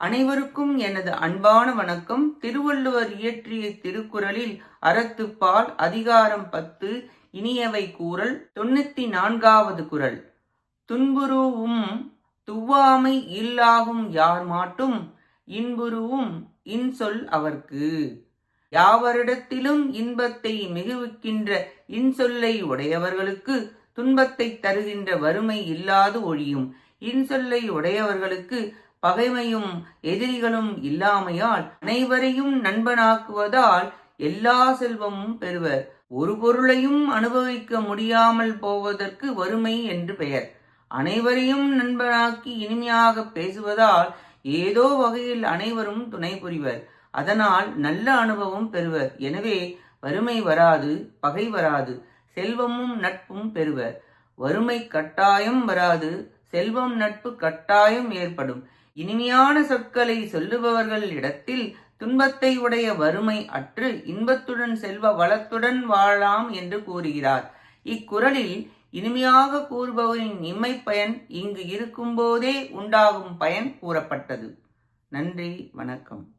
அனைவருக்கும் எனது அன்பான வணக்கம். திருவள்ளுவர் இயற்றிய திருக்குறளில் அறத்துப்பால் அதிகாரம் பத்து இனியவை கூறல் தொண்ணூத்தி நான்காவது குறள். துன்புருவும் துவாமை இல்லாகும் யார் மாட்டும்? இன்புருவும் இன்சொல் அவர்க்கு. யாவரிடத்திலும் இன்பத்தை மிகுவிக்கின்ற இன்சொல்லை உடையவர்களுக்கு துன்பத்தை தருகின்ற வறுமை இல்லாது ஒழியும். இன்சொல்லை உடையவர்களுக்கு பகைமையும் எதிரிகளும் இல்லாமையால் அனைவரையும் நண்பனாக்குவதால் எல்லா செல்வமும் பெறுவர். ஒரு பொருளையும் அனுபவிக்க முடியாமல் போவதற்கு வறுமை என்று பெயர். அனைவரையும் நண்பனாக்கி இனிமையாக பேசுவதால் ஏதோ வகையில் அனைவரும் துணை புரிவர். அதனால் நல்ல அனுபவம் பெறுவர். எனவே வறுமை வராது பகை வராது செல்வமும் நட்பும் பெறுவர். வறுமை கட்டாயம் வராது செல்வம் நட்பு கட்டாயம் ஏற்படும். இனிமையான சொற்களை சொல்லுபவர்கள் இடத்தில் துன்பத்தை உடைய வறுமை அற்று இன்பத்துடன் செல்வ வளத்துடன் வாழலாம் என்று கூறுகிறார். இக்குறளில் இனிமையாக கூறுபவரின் இம்மை பயன் இங்கு இருக்கும்போதே உண்டாகும் பயன் கூறப்பட்டது. நன்றி வணக்கம்.